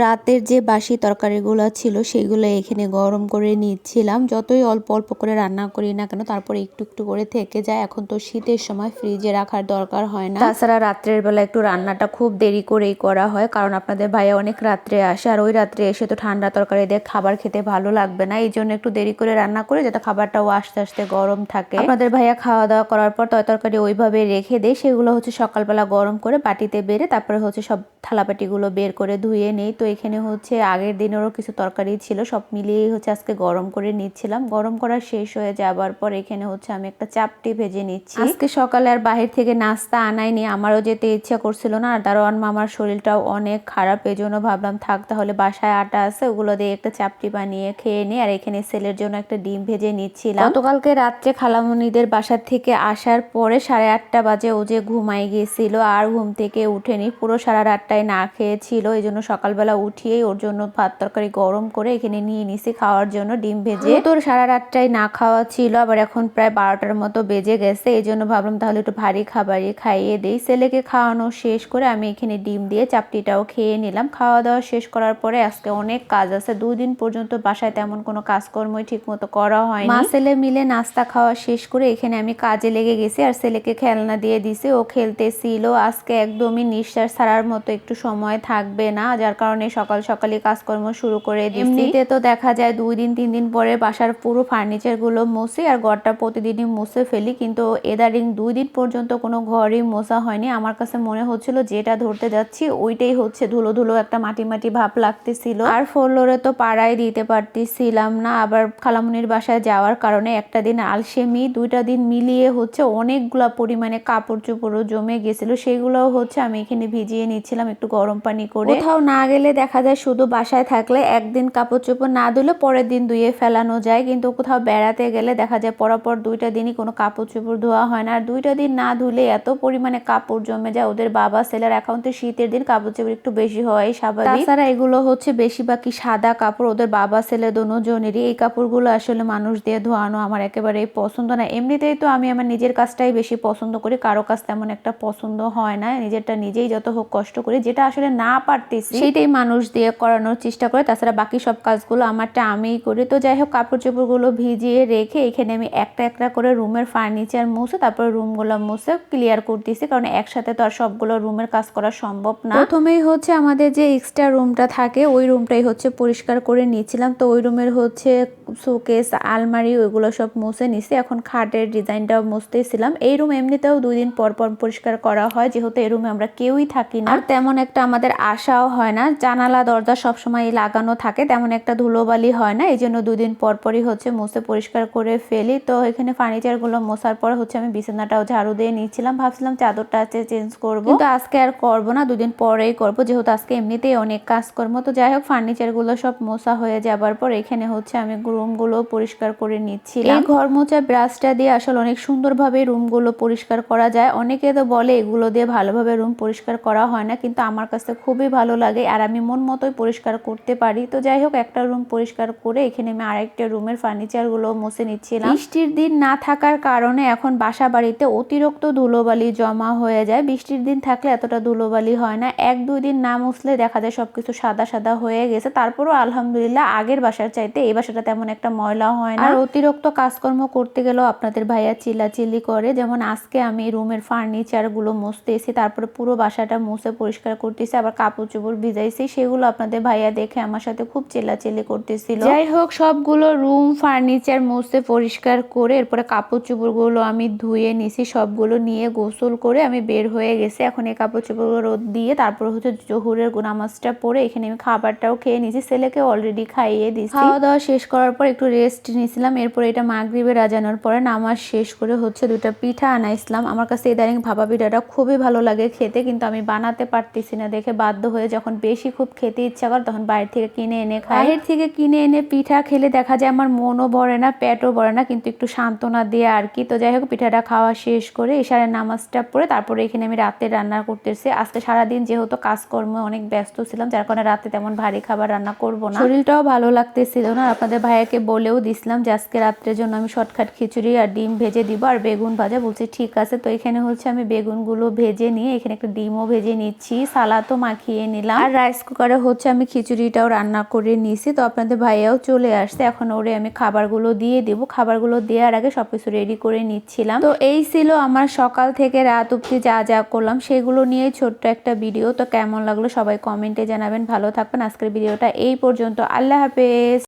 রাতের যে বাসি তরকারিগুলো ছিল সেগুলো এখানে গরম করে নিচ্ছিলাম। যতই অল্প অল্প করে রান্না করি না কেন, তারপরে একটু একটু করে থেকে যায়। এখন তো শীতের সময় ফ্রিজে রাখার দরকার হয় না। তাছাড়া রাত্রের বেলা একটু রান্নাটা খুব দেরি করেই করা হয়, কারণ আপনাদের ভাইয়া অনেক রাত্রে আসে। আর ওই রাত্রে এসে তো ঠান্ডা তরকারি দিয়ে খাবার খেতে ভালো লাগবে না। এই জন্য একটু দেরি করে রান্না করে, যাতে খাবারটাও আস্তে আস্তে গরম থাকে। আপনাদের ভাইয়া খাওয়া দাওয়া করার পর তয় তরকারি ওইভাবে রেখে দেয় সেগুলো হচ্ছে সকালবেলা গরম করে বাটিতে বেড়ে, তারপরে হচ্ছে সব থালাবাটিগুলো বের করে ধুয়ে নেই। তো এখানে হচ্ছে আগের দিনেরও কিছু তরকারি ছিল সব মিলিয়েই হচ্ছে আজকে গরম করে নিচ্ছিলাম। গরম করা শেষ হয়ে যাবার পর এখানে হচ্ছে আমি একটা চাপটি ভেজে নিচ্ছি। আজকে সকালে আর বাহির থেকে নাস্তা আনাইনি আমারও যেতে ইচ্ছা করছিল না। আর দারোয়ান মামার শরীরটাও অনেক খারাপ এই জন্য ভাবলাম থাক তাহলে বাসায় আটা আছে ওগুলো দিয়ে একটা চাপটি বানিয়ে খেয়ে নিই আর এখানে সেলের জন্য একটা ডিম ভেজে নিচ্ছিলাম। গতকালকে রাত্রে খালামুনিদের বাসার থেকে আসার পরে সাড়ে আটটা বাজে ও যে ঘুমাই গিয়েছিল আর ঘুম থেকে উঠেনি। পুরো সারা রাতটাই না খেয়েছিল এই জন্য সকালবেলা উঠিয়েই ওর জন্য ভাত তরকারি গরম করে এখানে নিয়ে নিছি খাওয়ার জন্য ডিম ভেজে। তোর সারা রাতটাই না খাওয়া ছিল আবার এখন প্রায় বারোটার মতো বেজে গেছে এই জন্য ভাবলাম তাহলে একটু ভারী খাবারই খাইয়ে দেই। ছেলেকে খাওয়ানো শেষ করে আমি এখানে ডিম দিয়ে চাপটিটাও খেয়ে নিলাম। খাওয়া দাওয়া শেষ করার পরে আজকে অনেক কাজ আছে দুই দিন পর্যন্ত বাসায় তেমন কোনো কাজকর্মই ঠিক মতো করা হয় মা ছেলে মিলে নাস্তা খাওয়া শেষ করে এখানে আমি কাজে লেগে গেছি আর ছেলেকে খেলনা দিয়ে দিছি। ও খেলতেছিল আজকে একদমই নিঃশ্বাস ছাড়ার মতো একটু সময় থাকবে না যার কারণে সকাল সকালে কাজকর্ম শুরু করে এমনিতে তো দেখা যায় দুই দিন তিন দিন পরে বাসার পুরো ফার্নিচারগুলো মুছি আর ঘরটা প্রতিদিনই মুছে ফেলি কিন্তু এদারিং দুই দিন পর্যন্ত কোনো ঘরই মোছা হয়নি। আমার কাছে মনে হচ্ছিল যেটা ধরতে যাচ্ছি ওইটাই হচ্ছে ধুলো ধুলো একটা মাটি মাটি ভাব লাগতেছিল। আর ফ্লোরে তো পাড়ায় দিতে পারতেছিলাম না আবার খালামুনির বাসায় যাওয়ার কারণে একটা দিন আলসেমি দুইটা দিন মিলিয়ে হচ্ছে অনেকগুলা পরিমাণে কাপড় চোপড়ও জমে গেছিল সেগুলোও হচ্ছে আমি এখানে ভিজিয়ে নিচ্ছিলাম একটু গরম পানি করে। কোথাও না গেলে দেখা যায় শুধু বাসায় থাকলে একদিন কাপড় চোপড় না ধুলে পরের দিন ধুয়ে ফেলানো যায়। কিন্তু কোথাও বেড়াতে গেলে দেখা যায় পরপর দুইটা দিনই কোনো কাপড় চোপড় ধোয়া হয় না। আর দুইটা দিন না ধুলে এত পরিমাণে কাপড় জমে যায়। ওদের বাবা ছেলের তো শীতের দিন কাপড় চোপড় একটু বেশি হয়, স্বাভাবিক। তাছাড়া এগুলো হচ্ছে বেশিরভাগই সাদা কাপড়। ওদের বাবা ছেলে দোনোজনেরই এই কাপড়গুলো আসলে মানুষ দিয়ে ধোয়ানো আমার একেবারেই পছন্দ না। এমনিতেই তো আমি আমার নিজের কাজটাই বেশি পছন্দ করি। কারও কাজ তেমন একটা পছন্দ হয় না। নিজেরটা নিজেই যত হোক কষ্ট করি। যেটা আসলে না পারতেছি সেইটাই মানুষ দিয়ে করানোর চেষ্টা করে, তাছাড়া বাকি সব কাজগুলো আমারটা আমিই করি। তো যাই হোক কাপড় চোপড়গুলো ভিজিয়ে রেখে এখানে আমি একটা একটা করে রুমের ফার্নিচার মুছে, তারপরে রুমগুলো মুছে ক্লিয়ার করতেছি, কারণ একসাথে তো আর সবগুলো রুমের কাজ করা সম্ভব না। প্রথমেই হচ্ছে আমাদের যে এক্সট্রা রুমটা থাকে, ওই রুমটাই হচ্ছে পরিষ্কার করে নিয়েছিলাম। তো ওই রুমের হচ্ছে শোকেস, আলমারি ওইগুলো সব মুছে নিছি। এখন খাটের ডিজাইনটাও মুছতেছিলাম। এই রুম এমনিতেও দুই দিন পর পর পরিষ্কার করা হয়, যেহেতু এই রুমে আমরা কেউই থাকি না। আর তেমন একটা আমাদের আশাও হয় না। জানালা, দরজা সবসময় লাগানো থাকে, তেমন একটা ধুলোবালি হয় না। এই জন্য দুদিন পর পরই হচ্ছে মুছে পরিষ্কার করে ফেলি। তো এখানে ফার্নিচারগুলো মোছার পর হচ্ছে আমি বিছানাটাও ঝাড়ু দিয়ে নিচ্ছিলাম। ভাবছিলাম চাদরটা আছে চেঞ্জ করব। কিন্তু আজকে আর করব না দুদিন পরেই করব। যেহেতু আজকে এমনিতেই অনেক কাজ কাজকর্ম, তো যাই হোক, ফার্নিচারগুলো সব মোছা হয়ে যাবার পর এখানে হচ্ছে আমি রুমগুলো পরিষ্কার করে নিচ্ছি এই ঘর ব্রাশটা দিয়ে আসলে অনেক সুন্দরভাবে রুমগুলো পরিষ্কার করা যায়। অনেকে তো বলে এগুলো দিয়ে ভালোভাবে রুম পরিষ্কার করা হয় না, কিন্তু আমার কাছে খুবই ভালো লাগে আর আমি মন মতোই পরিষ্কার করতে পারি। তো যাই হোক, একটা রুম পরিষ্কার করে এখানে আমি আরেকটা রুমের ফার্নিচারগুলো মুছে নিচ্ছিলাম। বৃষ্টির দিন না থাকার কারণে এখন বাসা বাড়িতে অতিরিক্ত ধুলোবালি জমা হয়ে যায়। বৃষ্টির দিন থাকলে এতটা ধুলোবালি হয় না। এক, দুই দিন না মুছলে দেখা যায় সবকিছু সাদা সাদা হয়ে গেছে। তারপরও আলহামদুলিল্লাহ আগের বাসার চাইতে এই বাসাটা তেমন একটা ময়লা হয় না। আর অতিরিক্ত কাজকর্ম করতে গেলেও আপনাদের ভাইয়া চিল্লাচিল্লি করে। যেমন আজকে আমি রুমের ফার্নিচারগুলো মুছতে এসে তারপরে পুরো বাসাটা মুছে পরিষ্কার করতেছি আবার কাপড় চোপড় ভিজাইছি সেগুলো আপনাদের ভাইয়া দেখে আমার সাথে খুব চিল্লাচিল্লি করতেছিল। যাই হোক সবগুলো রুম ফার্নিচার মুছে পরিষ্কার করে এরপরে কাপড় চোপড়গুলো আমি ধুয়ে নিছি সবগুলো নিয়ে গোসল করে আমি বের হয়ে গেছি। এখন এই কাপড় চোপড়গুলো রোদ দিয়ে তারপর হচ্ছে জহুরের নামাজটা পরে এখানে আমি খাবারটাও খেয়ে নিয়েছি ছেলেকে অলরেডি খাইয়ে দিয়েছি খাওয়া দাওয়া শেষ করার পর একটু রেস্ট নিয়েছিলাম। এরপর এটা মাগরিবে রাজানোর পরে নামাজ শেষ করে হচ্ছে দুটা পিঠা আনাইছিলাম। আমার কাছে ইদানিং ভাপা পিঠাটা খুবই ভালো লাগে খেতে কিন্তু আমি বানাতে পারতেছি না। দেখে বাধ্য হয়ে যখন বেশি খুব খেতে ইচ্ছা করে তখন বাইরে থেকে কিনে এনে খাই। বাইরের থেকে কিনে এনে পিঠা খেলে দেখা যায় আমার মনও ভরে না পেটও ভরে না কিন্তু একটু সান্ত্বনা দিয়ে আর কি। তো যাই হোক পিঠাটা খাওয়া শেষ করে এশারের নামাজটা পড়ে তারপরে এখানে আমি রাতে রান্না করতেছি। আজকে সারাদিন যেহেতু কাজকর্মে অনেক ব্যস্ত ছিলাম যার কারণে রাতে তেমন ভারী খাবার রান্না করব না। শরীরটাও ভালো লাগতেছিল না। আপনাদের ভাইয়াকে বলেও দিছিলাম যে আজকে রাত্রের জন্য আমি শর্টকাট খিচুড়ি আর ডিম ভেজে দিব আর বেগুন ভাজা। বলছি, ঠিক আছে, তো এখানে হচ্ছে আমি বেগুনগুলো ভেজে নিয়ে এখানে একটা ডিমও ভেজে নিচ্ছি। সালাদও মাখিয়ে নিলাম। আর রাইস কুকারে হচ্ছে আমি খিচুড়িটাও রান্না করে নিয়েছি তো আপনাদের ভাইয়াও চলে আসছে। এখন ওরে আমি খাবারগুলো দিয়ে দিব। খাবারগুলো দেওয়ার আগে সব কিছু রেডি করে নিচ্ছিলাম। তো এই ছিল আমার সকাল থেকে রাত অব্দি যা যা করলাম। সেগুলো নিয়ে ছোট্ট একটা ভিডিও। তো কেমন লাগল সবাই কমেন্টে জানাবেন। ভালো থাকবেন। আজকের ভিডিওটা এই পর্যন্ত। আল্লাহ হাফেজ।